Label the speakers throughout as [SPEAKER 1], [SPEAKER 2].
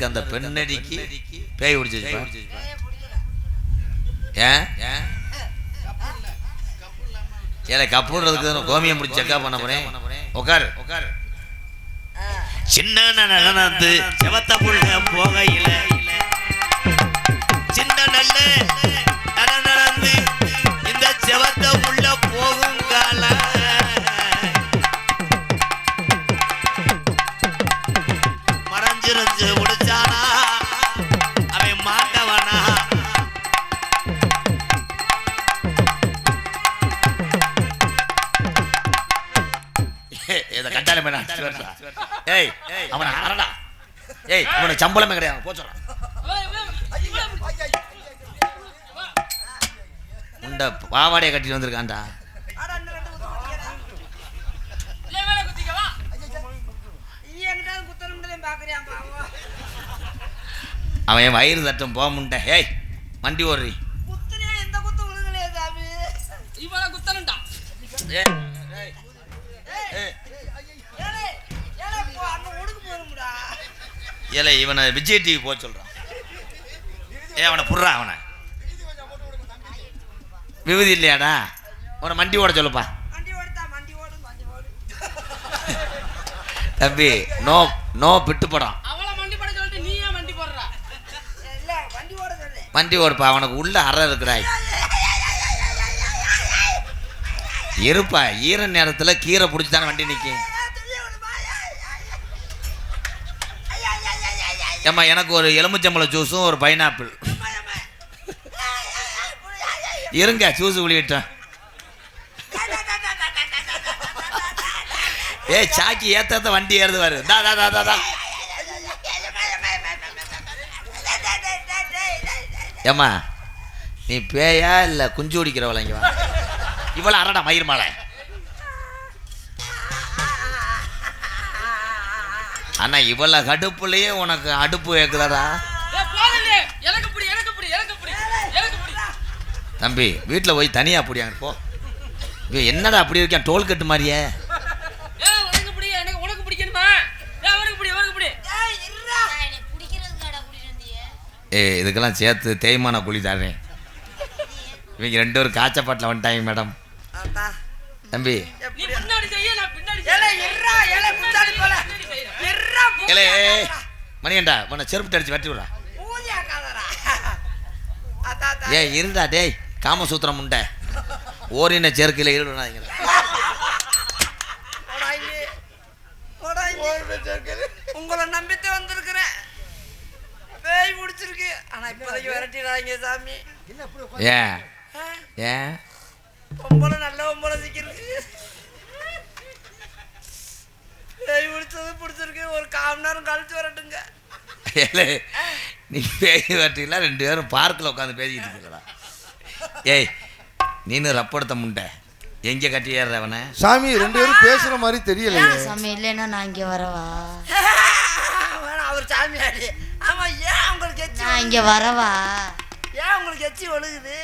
[SPEAKER 1] இருக்க அந்த பெண்ணடிக்கு. பேய் பிடிச்சிருப்பா ஏன் ஏல கப்புன்றதுக்கு கோமியம் முடிச்சு செக்கா பண்ண போறேன். உட்காரு உட்காரு சின்ன நடனத்து செவத்த புள்ள போகையில. சின்ன நல்ல சம்பளமே கிடையாது. போ சொல்றான் உண்ட பாவாடையை கட்டிட்டு வந்திருக்கான்டா. அவன் என் வயிறு தட்டும் போக முண்ட. ஏய் வண்டி ஓடுறி. ஏலே இவனை விஜய் டிவி போக சொல்றான். ஏ அவனை புடுறா அவனை. விபதி இல்லையாடா? உன மண்டி ஓட சொல்லுப்பா. தம்பி நோ நோ பிட்டு படம். வண்டி ஓடுப்பா அவனுக்கு உள்ள அறை இருக்கிறாய் இருப்பா ஈர நேரத்துல கீரை பிடிச்சி தானே வண்டி நிற்கும் ஏம்மா எனக்கு ஒரு எலுமிச்சம்பழம் ஜூஸும் ஒரு பைனாப்பிள் இருங்க ஜூஸ் குளிக்கிட்டேன் ஏய் சாக்கி ஏத்தாத்த வண்டி ஏறுதுவாரு. தா தா தா தா தா. ஏம்மா நீ பேயா இல்லை குஞ்சு குடிக்கிறவள இவ்வளோ வா. அரடா மயிர் மாலை. ஆனா இவள கடுப்புலயே உனக்கு அடுப்பு வைக்கலடா. தம்பி வீட்டில் போய் தனியா அப்படியாங்க போ. என்னடா அப்படி இருக்கான் டோல் கட்டு மாதிரியே. ஏ இதுக்கெல்லாம் சேர்த்து தேய்மான குழி தரேன் இவங்க ரெண்டு பேரும் காய்ச்சப்பாட்டில் வந்துட்டாங்க மேடம். தம்பி.
[SPEAKER 2] ஏலே
[SPEAKER 1] மணியண்டா உன்னை செருப்பு அடிச்சு வெட்டி
[SPEAKER 2] அத்தா.
[SPEAKER 1] ஏய் இருடா டேய் காமசூத்திரம் உண்டை. ஓரின சேர்க்கையில் ஈடுபடாதீங்க.
[SPEAKER 2] உங்களை நம்பிட்டு வந்திருக்கிறேன். பேய் முடிச்சிருக்கு ஆனா இப்போதைக்கு விரட்டிடாதீங்க சாமி.
[SPEAKER 1] ஏன்? ஏன்?
[SPEAKER 2] பொம்பளை நல்ல பொம்பளை சிக்கிறது பேய் முடிச்சது பிடிச்சிருக்கு. ஒரு கால் நேரம் கழிச்சு வரட்டுங்க.
[SPEAKER 1] நீ பேய் வெட்டிலாம் ரெண்டு பேரும் பார்க்கில் உட்காந்து பேசிக்கிட்டு இருக்கா ஏய் நீனு ரப்படுத்த முண்டை. எங்கே கட்டி ஏறுற அவனை?
[SPEAKER 3] சாமி ரெண்டு பேரும் பேசுற மாதிரி தெரியலையே.
[SPEAKER 4] சாமி இல்லைன்னா நான் இங்கே வரவா?
[SPEAKER 2] அவர் சாமியாடி ஆமா ஏன் உங்களுக்கு எச்சி
[SPEAKER 4] நான் இங்கே வரவா?
[SPEAKER 2] ஏன் உங்களுக்கு எச்சி ஒழுகுது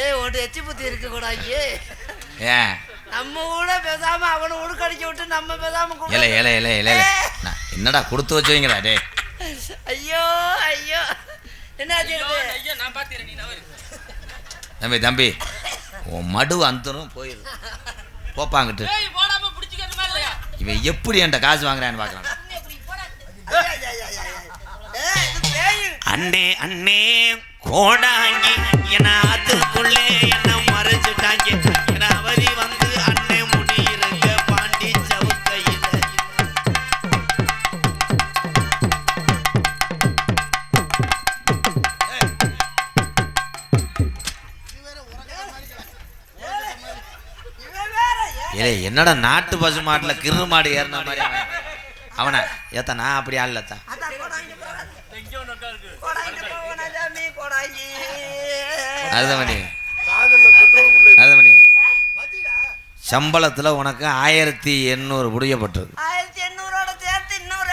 [SPEAKER 2] ஏய் உன்ட்டு எச்சி புத்தி இருக்க கூடாது
[SPEAKER 1] ஏன்?
[SPEAKER 2] நம்ம கூட பேசாம அவனை உடுக்கடிக்க விட்டு நம்ம பேசாம
[SPEAKER 1] ஏலே ஏலே ஏலே நான் என்னடா கொடுத்து வச்சுவீங்களா டே
[SPEAKER 2] ஐயோ ஐயோ. என்ன
[SPEAKER 5] ஐயோ, நான் நீ
[SPEAKER 1] தம்பி தம்பி உன் மடு அந்தரும் போயிரு போப்பாங்கிட்டு இவன் எப்படி என்கிட்ட காசு வாங்குறான்னு பார்க்கலாம்.
[SPEAKER 2] பேய்.
[SPEAKER 1] அண்ணே அண்ணே கோடாங்கி என என்னடா நாட்டு பசு மாட்டுல கிரு மாடு ஏறின மாதிரி அவன். அவனை ஏத்தா நான் அப்படி. அருதமணி அருதமணி சம்பளத்துல உனக்கு ஆயிரத்தி எண்ணூறு முடியப்பட்டது
[SPEAKER 2] ஆயிரத்தி எண்ணூறோட சேர்த்து இன்னொரு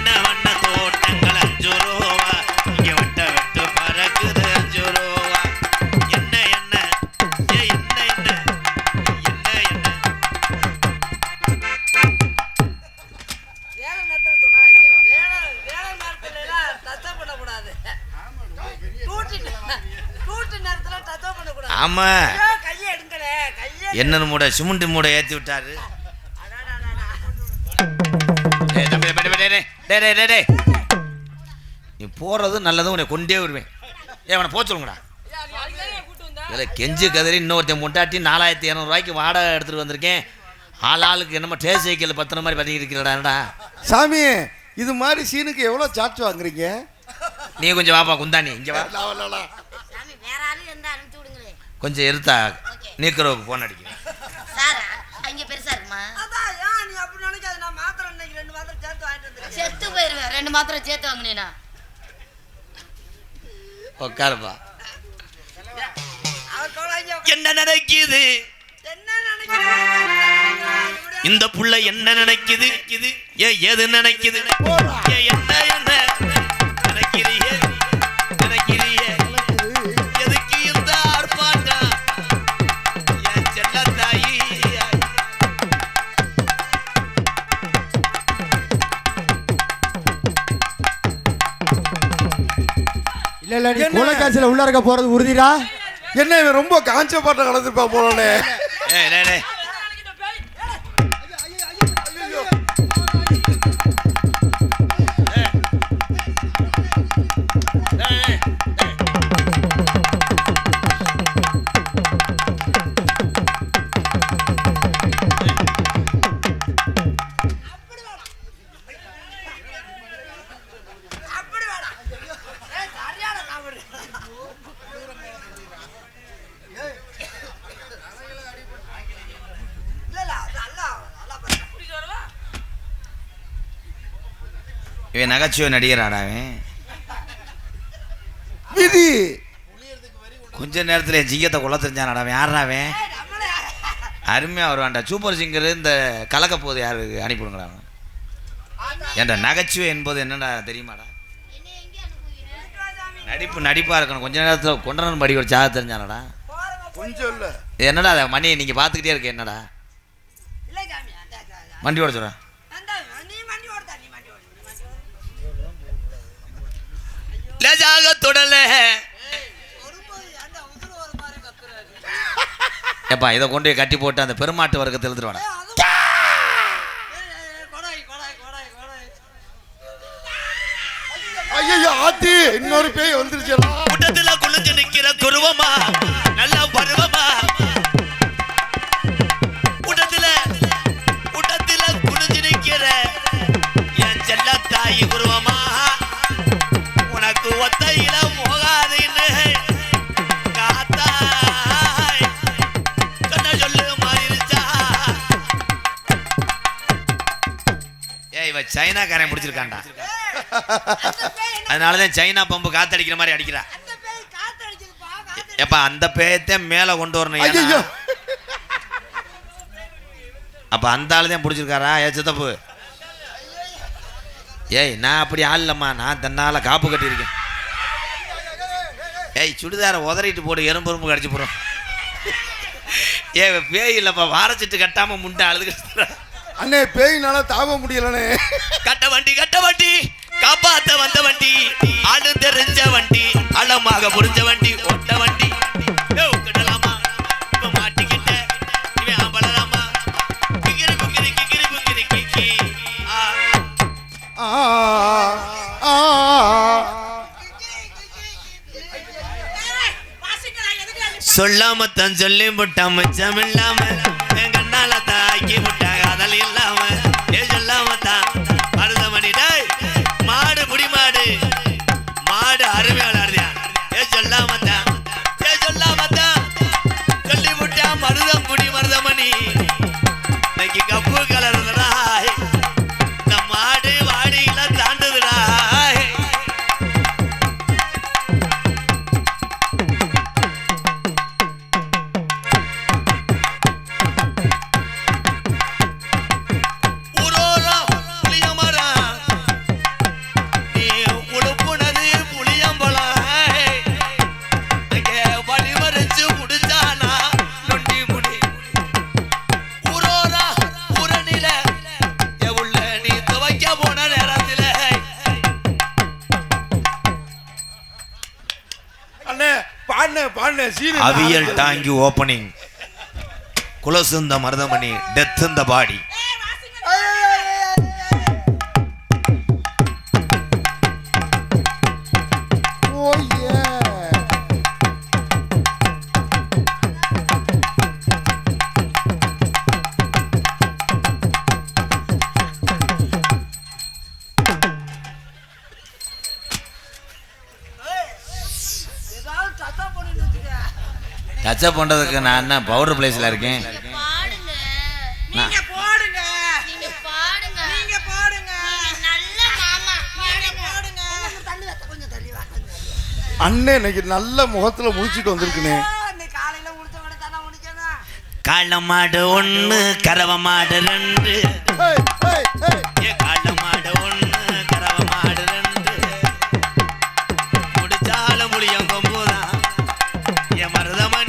[SPEAKER 6] ஆமா என்னன்னு மூட சிமெண்ட் மூட ஏத்தி விட்டாரு. நீ போறது நல்லது உன்னை கொண்டே வருவேன் ஏ அவனை போக சொல்லுங்கடா? இதில் கெஞ்சு கதறி இன்னொருத்தன் முட்டாட்டி நாலாயிரத்தி இரநூறுவாய்க்கு வாடகை எடுத்துகிட்டு வந்திருக்கேன். ஆள் ஆளுக்கு என்னமோ டே சைக்கிள் பத்தின மாதிரி பண்ணிட்டு இருக்கிறடாடா
[SPEAKER 3] சாமி இது மாதிரி சீனுக்கு எவ்வளோ சார்ஜ் வாங்குறீங்க?
[SPEAKER 6] நீ கொஞ்சம் வாப்பா குந்தாணி இங்கே வா
[SPEAKER 4] சாமி வேற ஆளு இருந்தா அனுப்பிச்சு விடுங்களேன்
[SPEAKER 6] கொஞ்சம் இருத்தா நீக்கிறவுக்கு ஃபோன் அடிக்கிறேன்.
[SPEAKER 4] சார் அங்க பெருசா இருக்குமா?
[SPEAKER 2] அதான் ஏன் நீ அப்படி நினைக்காத? நான் மாத்திரை இன்னைக்கு ரெண்டு மாத்திரை சேர்த்து வாங்கிட்டு வந்துருக்கேன்
[SPEAKER 4] செத்து போயிருவேன். ரெண்டு மாத்திரம் சேர்த்து வாங்கினேனா?
[SPEAKER 6] உட்காருப்பா என்ன நினைக்குது இந்த புள்ள என்ன நினைக்குது இது ஏ எது நினைக்குது ஏ என்ன
[SPEAKER 7] இல்ல இல்ல நீ
[SPEAKER 3] என்ன?
[SPEAKER 7] கூலக்காட்சியில உள்ள இருக்க போறது உறுதிடா
[SPEAKER 3] என்ன இவன் ரொம்ப காஞ்ச பாட்டை கலந்துருப்பா போலனே
[SPEAKER 6] இவன் நகைச்சுவை நடிகராடா அவன்
[SPEAKER 3] விதி.
[SPEAKER 6] கொஞ்ச நேரத்தில் என் ஜியத்தை கொல்ல தெரிஞ்சானடா அவன் யாரா அவன்
[SPEAKER 2] ஏய், நம்மளே
[SPEAKER 6] அருமையாக வருவான்டா. சூப்பர் சிங்கர் இந்த கலக்க போது யாருக்கு? அனுப்பிவிடுங்கடா அவன். என்ற நகைச்சுவை என்பது என்னடா தெரியுமாடா? நடிப்பு நடிப்பாக இருக்கணும். கொஞ்ச நேரத்தில் கொண்டனன் படி ஒரு சாக தெரிஞ்சானடா?
[SPEAKER 3] கொஞ்சம் இல்ல.
[SPEAKER 6] என்னடா அதை? மணி நீங்கள் பார்த்துக்கிட்டே இருக்க என்னடா?
[SPEAKER 2] இல்ல சாமி அந்த அந்த- அந்த-
[SPEAKER 6] வண்டி ஓட சொல்கிறேன்
[SPEAKER 2] அந்த நீ வண்டி ஓடுதா நீ வண்டி ஓடு நீ வண்டி
[SPEAKER 6] லேசாக தொடல ஏப்பா இதை கொண்டு போய் கட்டி போட்டு அந்த பெருமாட்டு வர்க்கத்தை
[SPEAKER 3] ஐயோ ஆத்தி இன்னொரு பேய் வந்துருச்சா
[SPEAKER 6] கூட்டத்துல குளிச்சு நிக்கிற குருவமா நல்ல பருவமா? கூட்டத்துல கூட்டத்துல குளிச்சு நிக்கிற என் செல்ல தாய் குருவமா? சைனாக்காரன் பிடிச்சிருக்கான்டா. அதனாலதான் சைனா பம்பு காத்தடிக்கிற மாதிரி அடிக்கிறா.
[SPEAKER 2] அந்த பேய் காத்து அடிக்குதுப்பா காத்து
[SPEAKER 6] எப்பா அந்த பேயத்தை மேலே கொண்டு வரணும் அப்ப அந்த ஆளு தான் பிடிச்சிருக்காரா? ஏ சித்தப்பு. ஏய் நான் அப்படி ஆள் இல்லம்மா. நான் தன்னால காப்பு கட்டியிருக்கேன். ஏய் சுடிதாரை உதறிட்டு போடு எறும்பு எறும்பு கடிச்சு போடுறோம் ஏ பேய் இல்லப்பா. வாரச்சிட்டு கட்டாம முண்டை அழுது
[SPEAKER 3] அண்ணே பேய்னால தாங்க முடியலண்ணே.
[SPEAKER 6] கட்ட வண்டி கட்ட வண்டி. காப்பாத்த வந்த வண்டி. ஆளு தெரிஞ்ச வண்டி. அளமாக புரிஞ்ச வண்டி. ஒட்ட வண்டி. யோவ், கிடலாமா இப்ப மாட்டிக்கிட்ட. அவியல் டாங்கி ஓப்பனிங் குலசுந்த மருதமணி டெத் இந்த பாடி டச்சப் பண்றதுக்கு நான் என்ன பவுடர் பிளேஸ்ல இருக்கேன்?
[SPEAKER 3] அண்ணே இன்னைக்கு நல்ல முகத்துல முடிச்சிட்டு வந்திருக்குனே
[SPEAKER 2] இன்னைக்கு காலையில முடிச்ச விட தானே முடிக்கணும்
[SPEAKER 6] காள மாடு ஒண்ணு கறவ மாடு ரெண்டு.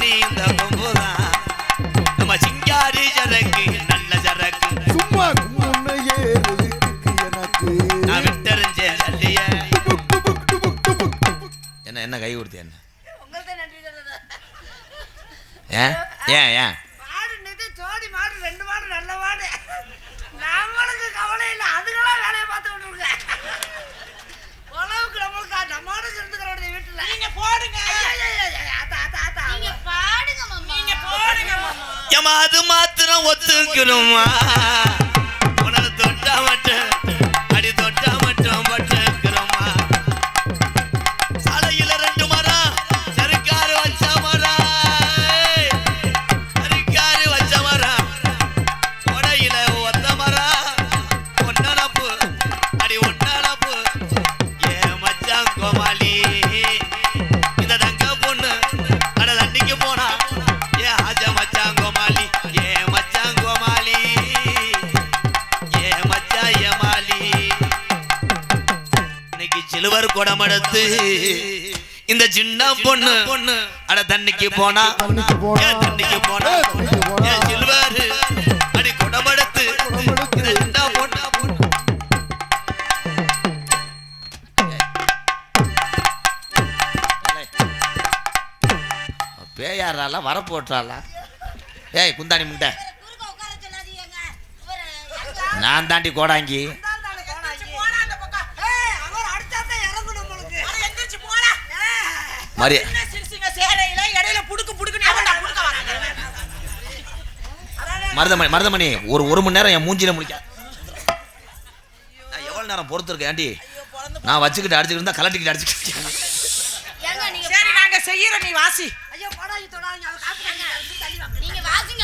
[SPEAKER 6] மருதமணி இந்த கொம்புதான் நம்ம சிங்காரி சரக்கு நல்ல சரக்கு.
[SPEAKER 3] சும்மா ஏறுது எனக்கு.
[SPEAKER 6] நான் விட்டறிஞ்சேன் சல்லிய. என்ன என்ன கை கொடுத்து என்ன?
[SPEAKER 2] உங்கள்ட்ட நன்றி சொல்லுது
[SPEAKER 6] ஏன்? ஏன் ஏன்
[SPEAKER 2] மாடு நிறுத்தி ஜோடி மாடு ரெண்டு மாடு நல்ல மாடு நம்மளுக்கு கவலை இல்லை அதுக்கெல்லாம் வேலையை பார்த்து விட்டுருங்க உழவுக்கு நம்மளுக்கு நம்மளுக்கு இருந்துக்கிறோட வீட்டுல நீங்க போடுங்க ஆத்தா ஆத்தா ஆத்தா
[SPEAKER 4] நீங்க பாடுங்க மாமா நீங்க
[SPEAKER 2] போடுங்க
[SPEAKER 6] ஏமா அது மாத்திரம் ஒத்துக்கணுமா? சின்ன பொண்ணு. பொண்ணு அட தண்ணிக்கு போனா?
[SPEAKER 3] தண்ணிக்கு போனா.
[SPEAKER 6] சிலுவர்? அடி குடமெடுத்து. சின்ன பொண்ணு பேயாடுறாளா வரப்போட்டுறாளா ஏய் குந்தாணி முண்டை. நான் தாண்டி கோடாங்கி
[SPEAKER 2] போனா அந்த பக்கம் ஏய் அவர் அடிச்சாதான் இறங்கணும் உங்களுக்கு எந்திரிச்சு போடா
[SPEAKER 6] மரிய
[SPEAKER 2] என்ன சிரிச்சிங்க சேரையில இடையில புடுக்கு புடுக்குன்னு எவன்டா புடுக்க வராங்க?
[SPEAKER 6] மருதமணி மருதமணி ஒரு ஒரு மணி நேரம் என் மூஞ்சில முடிக்க நான் எவ்வளவு நேரம் பொறுத்திருக்கேன் ஆண்டி நான் வச்சுக்கிட்டு அடிச்சுக்கிட்டு இருந்தா கலட்டிக்கிட்டு அடிச்சுக்கிட்டு
[SPEAKER 4] ஏங்க நீங்க
[SPEAKER 2] சரி நாங்க செய்யறோம் நீ வாசி.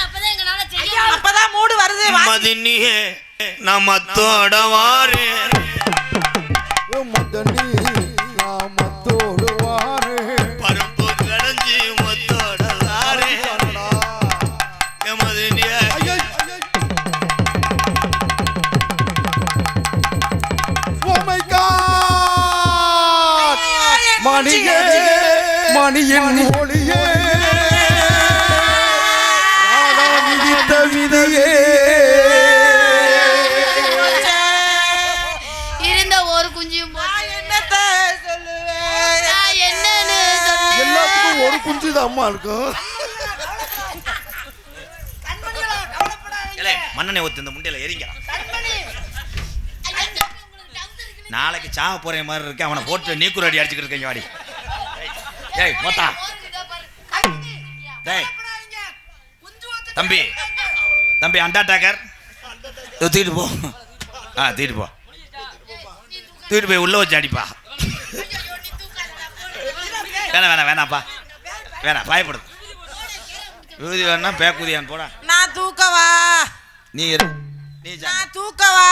[SPEAKER 4] அப்பதான் எங்களால செய்ய
[SPEAKER 2] அப்பதான் மூடு வருது
[SPEAKER 6] மதினியே நான் மத்தோட வாரு.
[SPEAKER 3] ஓ மதனி மணியின் ஒளியே விதியே
[SPEAKER 4] இருந்த ஒரு குஞ்சியும்
[SPEAKER 3] எல்லாத்துக்கும் ஒரு குஞ்சு தான் அம்மா இருக்கும்
[SPEAKER 6] மண்ணெண்ணெய் ஊத்து இந்த முண்டையில எரிங்க
[SPEAKER 2] கண்மணி.
[SPEAKER 4] ஐயா, உங்களுக்கு doubt இருக்குன்னு
[SPEAKER 6] நாளைக்கு சாக போற மாதிரி இருக்கு. அவனை போட்டு நீக்குற அடி அடிச்சுக்கிட்டு இருக்கீங்க வாடி. ஏய் மொத்தா. டேய். தம்பி. தம்பி அண்டா டேக்கர் தூக்கிட்டு போ. ஆ தூக்கிட்டு போ. தூக்கிட்டு போய் உள்ள வச்சு அடிப்பா. வேணாம் வேணாம் வேணாம்ப்பா. வேணாம் பயப்படுது விபூதி வேணா பேக்குதியான் போடா.
[SPEAKER 2] நான் தூக்கவா?
[SPEAKER 6] நீ நீ ஜா.
[SPEAKER 2] நான் தூக்கவா?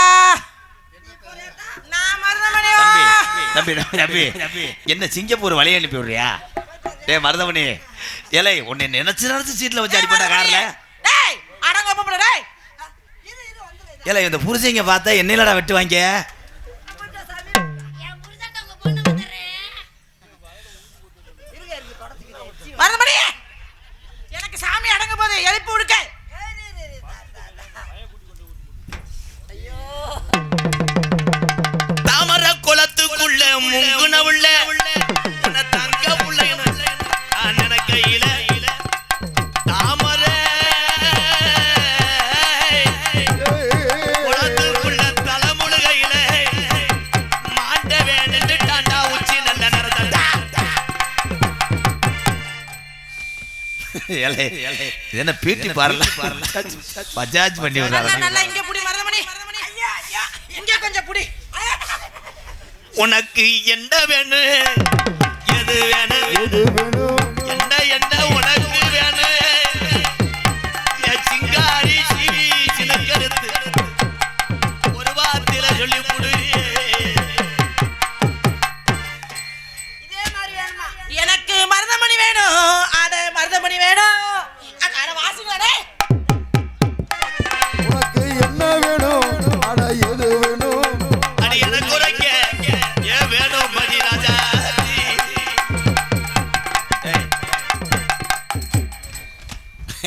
[SPEAKER 6] தம்பி தம்பி தம்பி என்ன சிங்கப்பூர் வழியை அனுப்பி விடுறியா டேய் மருதமணி ஏலே உன்னை நினைச்சு நினைச்சு சீட்ல வச்சு அடிப்பட்டா கார்ல. ஏலே இந்த புருஷங்க பார்த்தா என்னையிலடா வெட்டுவாங்க? என்ன பீட்டி பாரல பஜாஜ் பண்ணி
[SPEAKER 2] நல்லா இங்க புடி மரமணி இங்க கொஞ்சம் புடி.
[SPEAKER 6] உனக்கு என்ன வேணும்? எது வேணும்?
[SPEAKER 7] எது வேணும்?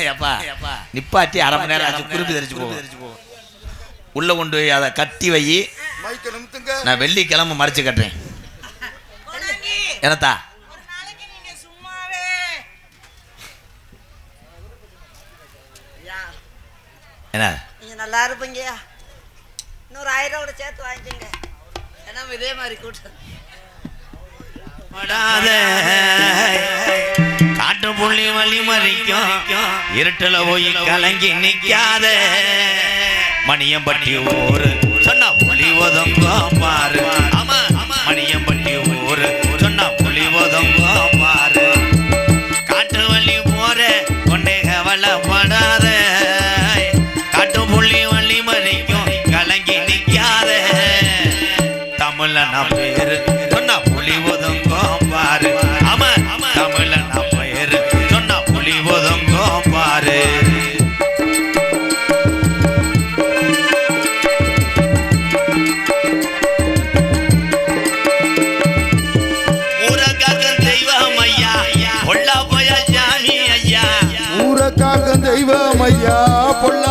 [SPEAKER 6] ஏப்பா. நிப்பாட்டி அரை மணி நேரம் ஆச்சு குறிப்பு தெரிச்சு போ உள்ள கொண்டு போய் அதை கட்டி வை. நான் வெள்ளிக்கிழமை மறைச்சு கட்டுறேன். என்னத்தா? என்ன?
[SPEAKER 2] நீங்க நல்லா இருப்பீங்க. இன்னொரு ஆயிரம் கூட சேர்த்து வாங்கிக்கோங்க. ஏன்னா இதே மாதிரி கூட்டம்.
[SPEAKER 6] புள்ளி வழி மறிக்கும். இருட்டில் போய் கலங்கி நிற்காத மணியம்பட்டி ஊரு. தெய்வமையா பொல்லா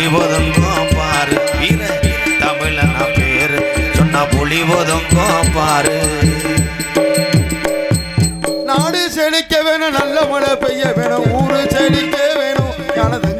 [SPEAKER 6] புலிபோதும் கோப்பாரு வீர தமிழனா பேரு. சொன்னா புலிபோதும் கோப்பாரு
[SPEAKER 7] நாடு செழிக்க வேணும் நல்ல மழை பெய்ய வேணும் ஊரு செழிக்க வேணும். கனது